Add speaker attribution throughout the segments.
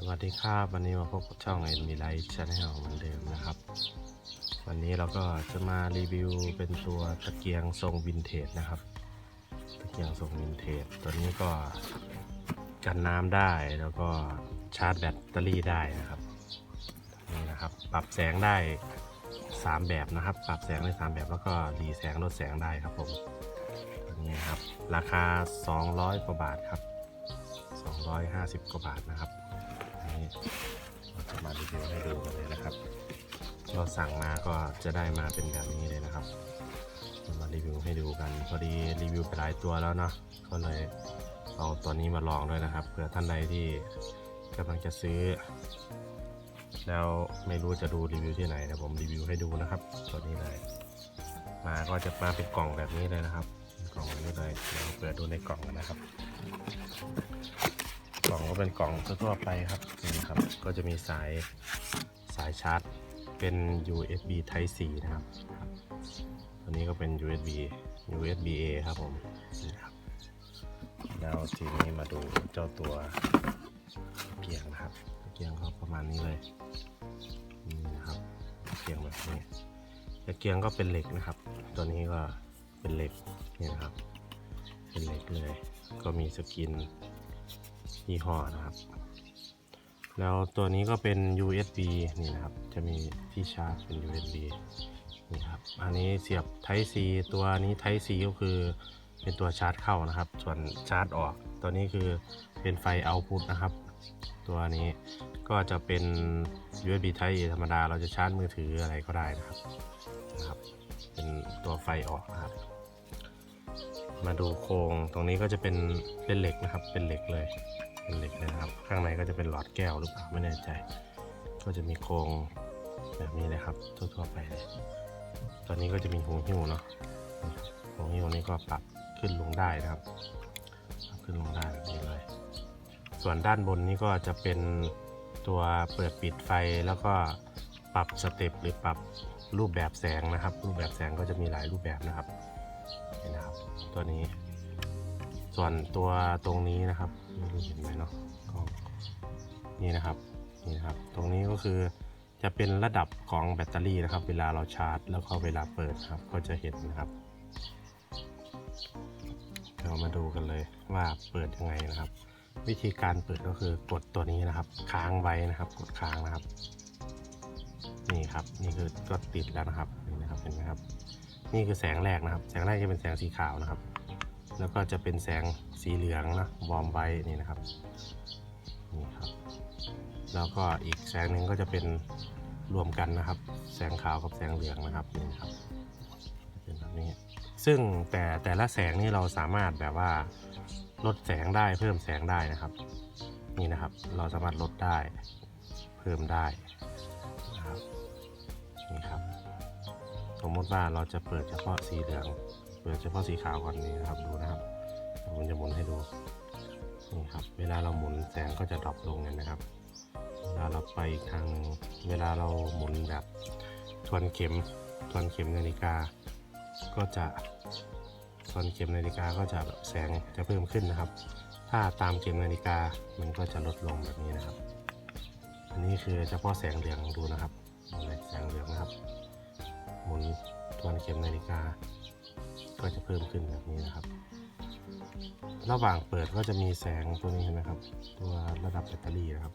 Speaker 1: สวัสดีครับวันนี้มาพบกับช่อง n อ็น Light Channel เหมือนเดิมนะครับ วันนี้เราก็จะมารีวิวเป็นตัวตะเกียงทรงวินเทจนะครับ ตะเกียงทรงวินเทจตัวนี้ก็กันน้ำได้แล้วก็ชาร์จแบตเตอรี่ได้นะครับนี่นะครับ ปรับแสงได้ 3 แบบนะครับ ปรับแสงได้ 3 แบบแล้วก็รีแสงลดแสงได้ครับผมตัวนี้ครับราคา 200 กว่าบาทครับ 250 กว่าบาทนะครับ จะมารีวิวให้ดูกันเลยนะครับ เราสั่งมาก็จะได้มาเป็นแบบนี้เลยนะครับมารีวิวให้ดูกันพอดีรีวิวไปหลายตัวแล้วเนาะก็เลยเอาตัวนี้มาลองด้วยนะครับเผื่อท่านใดที่กำลังจะซื้อ แล้วไม่รู้จะดูรีวิวที่ไหนนะผมรีวิวให้ดูนะครับ ตัวนี้เลยมาก็จะมาเป็นกล่องแบบนี้เลยนะครับ กล่องแบบนี้เลยเดี๋ยวเปิดดูในกล่องกันนะครับ เป็นกล่องทั่วไปครับนี่ครับ ก็จะมีสายสายชาร์จเป็น USB Type C นะครับครับ ตัวนี้ก็เป็น USB USB A ครับผมนี่ครับแล้วทีนี้มาดูเจ้าตัวเกียงนะครับเกียงก็ประมาณนี้เลยนี่นะครับเกียงแบบนี้แต่เกียงก็เป็นเหล็กนะครับ ตัวนี้ก็เป็นเหล็กนี่นะครับ เป็นเหล็กเลย ก็มีสกิน ยี่ห้อนะครับ แล้วตัวนี้ก็เป็น USB นี่นะครับ จะมีที่ชาร์จเป็น USB นี่ครับ อันนี้เสียบ Type C ตัวนี้ Type C ก็คือเป็นตัวชาร์จเข้านะครับ ส่วนชาร์จออก ตัวนี้คือเป็นไฟ output นะครับ ตัวนี้ก็จะเป็น USB Type A ธรรมดา เราจะชาร์จมือถืออะไรก็ได้นะครับนะครับ เป็นตัวไฟออกนะครับ มาดูโครงตรงนี้ก็จะเป็นเป็นเหล็กนะครับ เป็นเหล็กเลย เป็นเหล็กนะครับ ข้างในก็จะเป็นหลอดแก้วหรือเปล่าไม่แน่ใจ ก็จะมีโครงแบบนี้เลยครับ ทั่วๆไปเลยตอนนี้ก็จะมีหูหิ้วเนาะหูหิ้วนี้ก็ปรับขึ้นลงได้นะครับปรับขึ้นลงได้แบบนี้เลย ส่วนด้านบนนี้ก็จะเป็นตัวเปิดปิดไฟแล้วก็ปรับสเต็ปหรือปรับรูปแบบแสงนะครับ รูปแบบแสงก็จะมีหลายรูปแบบนะครับนี่นะครับ ตัวนี้ ส่วนตัวตรงนี้นะครับไม่รู้เห็นไหมเนาะกล้องนี่นะครับนี่นะครับ ตรงนี้ก็คือจะเป็นระดับของแบตเตอรี่นะครับ เวลาเราชาร์จ แล้วก็เวลาเปิดครับ ก็จะเห็นนะครับเรามาดูกันเลยว่าเปิดยังไงนะครับ วิธีการเปิดก็คือกดตัวนี้นะครับ ค้างไว้นะครับ กดค้างนะครับ นี่ครับนี่คือก็ติดแล้วนะครับนี่นะครับเห็นไหมครับ นี่คือแสงแรกนะครับ แสงแรกจะเป็นแสงสีขาวนะครับ แล้วก็จะเป็นแสงสีเหลืองนะวอร์มไว้นี่นะครับนี่ครับแล้วก็อีกแสงหนึ่งก็จะเป็นรวมกันนะครับ แสงขาวกับแสงเหลืองนะครับนี่นครับเป็นแบบนี้ซึ่งแต่แต่ละแสงนี่เราสามารถแบบว่าลดแสงได้เพิ่มแสงได้นะครับ นี่นะครับ เราสามารถลดได้เพิ่มได้นะครับนี่ครับ สมมติว่าเราจะเปิดเฉพาะสีเหลือง เปิดเฉพาะสีขาวก่อนนี้นะครับดูนะครับผมจะหมุนให้ดูนี่ครับ เวลาเราหมุนแสงก็จะดรอปลงเนี่ยนะครับ เวลาเราไปทางเวลาเราหมุนแบบทวนเข็มทวนเข็มนาฬิกา ก็จะทวนเข็มนาฬิกาก็จะแบบแสงจะเพิ่มขึ้นนะครับ ถ้าตามเข็มนาฬิกามันก็จะลดลงแบบนี้นะครับ อันนี้คือเฉพาะแสงเหลืองดูนะครับแสงเหลืองนะครับ หมุนทวนเข็มนาฬิกา ก็จะเพิ่มขึ้นแบบนี้นะครับ ระหว่างเปิดก็จะมีแสงตัวนี้เห็นไหมครับ ตัวระดับแบตเตอรี่นะครับ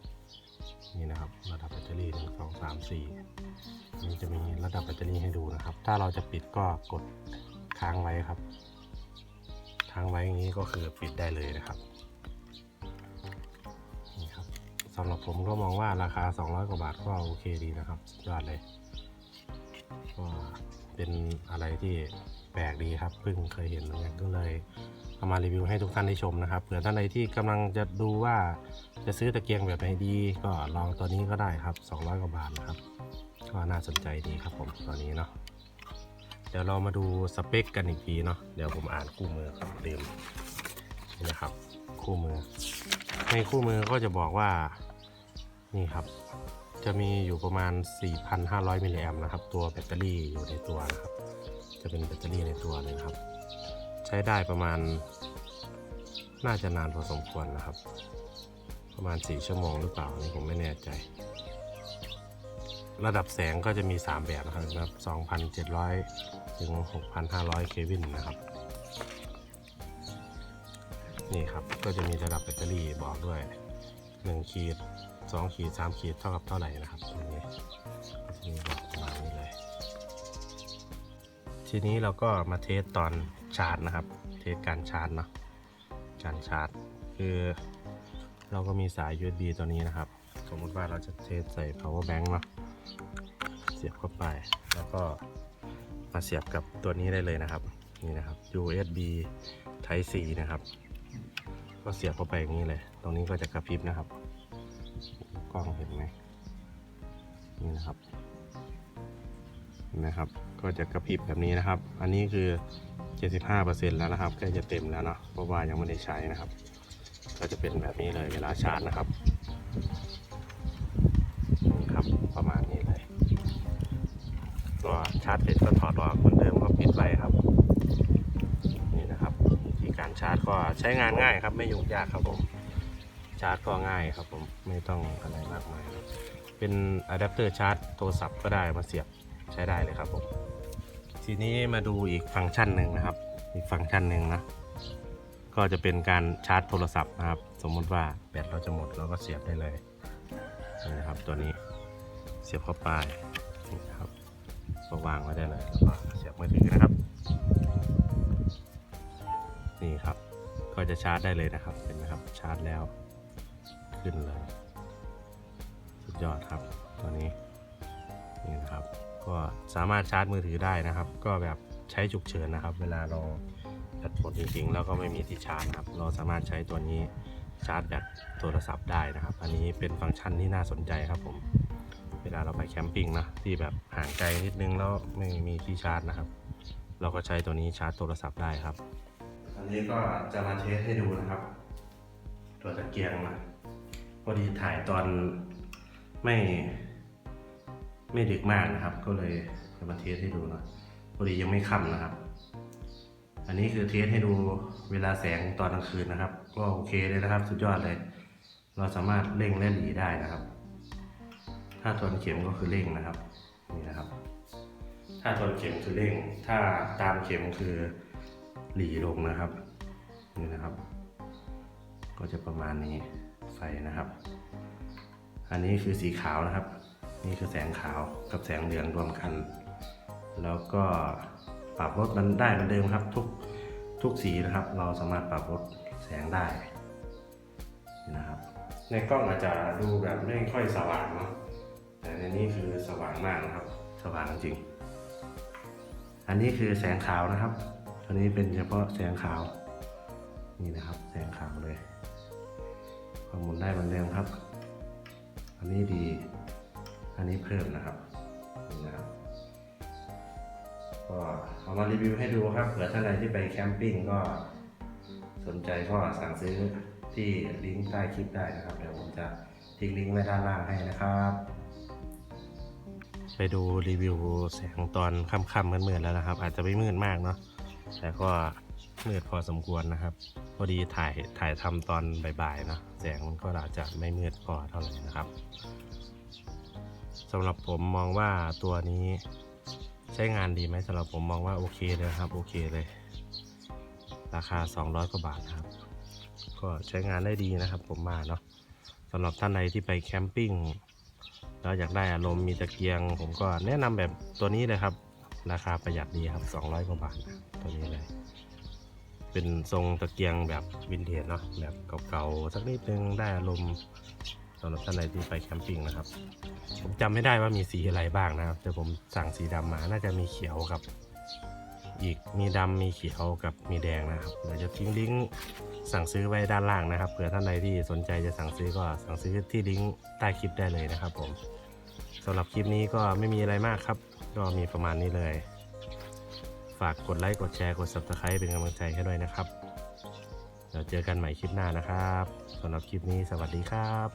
Speaker 1: นี่นะครับ ระดับแบตเตอรี่หนึ่งสองสามสี่นี่จะมีระดับแบตเตอรี่ให้ดูนะครับ ถ้าเราจะปิดก็กดค้างไว้ครับ ค้างไว้อย่างนี้ก็คือปิดได้เลยนะครับนี่ครับสำหรับผมก็มองว่าราคา 200 กว่าบาทก็โอเคดีนะครับยอดเลยก็เป็นอะไรที่ ปลกดีครับเพิ่งเคยเห็นเหมือนกันก็เลยเอามารีวิวให้ทุกท่านได้ชมนะครับเผื่อท่านใดที่กำลังจะดูว่าจะซื้อตะเกียงแบบไหนดีก็ลองตัวนี้ก็ได้ครับ 200กว่าบาทนะครับก็น่าสนใจดีครับผมตัวนี้เนาะเดี๋ยวเรามาดูสเปคกันอีกทีเนาะเดี๋ยวผมอ่านคู่มือครับลืมนี่นะครับ คู่มือในคู่มือก็จะบอกว่า นี่ครับ จะมีอยู่ประมาณ 4,500 มิลลิแอมนะครับ ตัวแบตเตอรี่อยู่ในตัวนะครับ จะเป็นแบตเตอรี่ในตัวเลยครับ ใช้ได้ประมาณ น่าจะนานพอสมควรนะครับ ประมาณ 4 ชั่วโมงหรือเปล่าอันนี่ผมไม่แน่ใจ ระดับแสงก็จะมี 3 แบบนะครับแบบ2,700 ถึง 6,500 เควินนะครับนี่ครับ ก็จะมีระดับแบตเตอรี่บอกด้วย1ขีด 2ขีด3ขีดเท่ากับเท่าไหร่นะครับตรงนี้ก็จะบอกมานี้เลย ทีนี้เราก็มาเทสตอนชาร์จนะครับ เทสการชาร์จเนาะการชาร์จ คือเราก็มีสาย USB ตัวนี้นะครับ สมมติว่าเราจะเทสใส่ power bank เนาะเสียบเข้าไปแล้วก็มาเสียบกับตัวนี้ได้เลยนะครับนี่นะครับ USB Type C นะครับ ก็เสียบเข้าไปอย่างนี้เลย ตรงนี้ก็จะกระพริบนะครับ กล้องเห็นไหมนี่นะครับนไหมครับ ก็จะกระพริบแบบนี้นะครับ อันนี้คือ 75%แล้วนะครับใกล้จะเต็มแล้วเนาะเพราะว่ายังไม่ได้ใช้นะครับ ก็จะเป็นแบบนี้เลยเวลาชาร์จนะครับนี่ครับประมาณนี้เลยก็ชาร์จเสร็จก็ถอดออกเหมือนเดิมก็ปิดไว้ครับ นี่นะครับวิธีการชาร์จก็ใช้งานง่ายครับไม่ยุ่งยากครับผม ชาร์จก็ง่ายครับผมไม่ต้องอะไรมากมายเป็นอะแดปเตอร์ชาร์จโทรศัพท์ก็ได้มาเสียบใช้ได้เลยครับผมทีนี้มาดูอีกฟังก์ชันหนึ่งนะครับ อีกฟังก์ชันหนึ่งนะก็จะเป็นการชาร์จโทรศัพท์นะครับ สมมติว่าแบตเราจะหมดเราก็เสียบได้เลยนี่นะครับตัวนี้เสียบเข้าไปนี่นะครับก็วางไว้ได้เลยแล้วก็เสียบมือถือนะครับ นี่ครับก็จะชาร์จได้เลยนะครับเห็นไหมครับชาร์จแล้ว ขึ้นเลย สุดยอดครับตัวนี้นี่นะครับ ก็สามารถชาร์จมือถือได้นะครับ ก็แบบใช้ฉุกเฉินนะครับ เวลาเราแบตหมดจริงๆ แล้วก็ไม่มีที่ชาร์จนะครับ เราสามารถใช้ตัวนี้ชาร์จแบตโทรศัพท์ได้นะครับ อันนี้เป็นฟังก์ชันที่น่าสนใจครับผม เวลาเราไปแคมปิ้งนะที่แบบห่างไกลนิดนึงแล้วไม่มีที่ชาร์จนะครับ เราก็ใช้ตัวนี้ชาร์จโทรศัพท์ได้ครับ อันนี้ก็จะมาเทสให้ดูนะครับ ตัวตะเกียงนะ พอดีถ่ายตอนไม่ไม่ดึกมากนะครับ ก็เลยจะมาเทสให้ดูนะพอดียังไม่ค่ำนะครับ อันนี้คือเทสให้ดูเวลาแสงตอนกลางคืนนะครับ ก็โอเคเลยนะครับ สุดยอดเลย เราสามารถเร่งและหลีได้นะครับ ถ้าทนเข็มก็คือเร่งนะครับนี่นะครับ ถ้าทนเข็มคือเร่ง ถ้าตามเข็มคือหลีลงนะครับนี่นะครับ ก็จะประมาณนี้ ไฟนะครับ อันนี้คือสีขาวนะครับ นี่คือแสงขาวกับแสงเหลืองรวมกัน แล้วก็ปรับลดมันได้เหมือนเดิมครับทุกทุกสีนะครับ เราสามารถปรับลดแสงได้นี่นะครับ ในกล้องอาจจะดูแบบไม่ค่อยสว่างเนาะแต่ในนี้คือสว่างมากนะครับ สว่างจริง อันนี้คือแสงขาวนะครับอันนี้เป็นเฉพาะแสงขาว นี่นะครับ แสงขาวเลย ความหมุนได้เหมือนเดิมครับ อันนี้ดี อันนี้เพิ่มนะครับนี่นะครับก็เอามารีวิวให้ดูครับเผื่อท่านใดที่ไปแคมปิ้งก็สนใจก็สั่งซื้อที่ลิงก์ใต้คลิปได้นะครับ เดี๋ยวผมจะทิ้งลิงก์ไว้ด้านล่างให้นะครับ ไปดูรีวิวแสงตอนค่ำๆมืดๆแล้วนะครับ อาจจะไม่มืดมากเนาะแต่ก็ มืดพอสมควรนะครับ พอดีถ่ายถ่ายทำตอนบ่ายๆนะแสงมันก็อาจจะไม่มืดพอเท่าไหร่นะครับสำหรับผมมองว่าตัวนี้ใช้งานดีไหมสำหรับผมมองว่าโอเคเลยครับโอเคเลย ราคา 200 กว่าบาทครับ ก็ใช้งานได้ดีนะครับ ผมมาเนาะสำหรับท่านใดที่ไปแคมปิ้งแล้วอยากได้อารมณ์มีตะเกียง ผมก็แนะนำแบบตัวนี้เลยครับ ราคาประหยัดดีครับ 200 กว่าบาทตัวนี้เลย เป็นทรงตะเกียงแบบวินเทจเนาะแบบเก่าๆสักนิดนึงได้อารมณ์สำหรับท่านใดที่ไปแคมปิ้งนะครับ ผมจำไม่ได้ว่ามีสีอะไรบ้างนะครับ แต่ผมสั่งสีดำมาน่าจะมีเขียวกับ อีกมีดำมีเขียวกับมีแดงนะครับเดี๋ยวจะทิ้งลิงก์สั่งซื้อไว้ด้านล่างนะครับเผื่อท่านใดที่สนใจจะสั่งซื้อก็สั่งซื้อที่ลิงก์ใต้คลิปได้เลยนะครับผมสำหรับคลิปนี้ก็ไม่มีอะไรมากครับ ก็มีประมาณนี้เลยากกดไลค์ กดแชร์ กด subscribe เป็นกำลังใจให้ด้วยนะครับเราเจอกันใหม่คลิปหน้านะครับสำหรับคลิปนี้สวัสดีครับ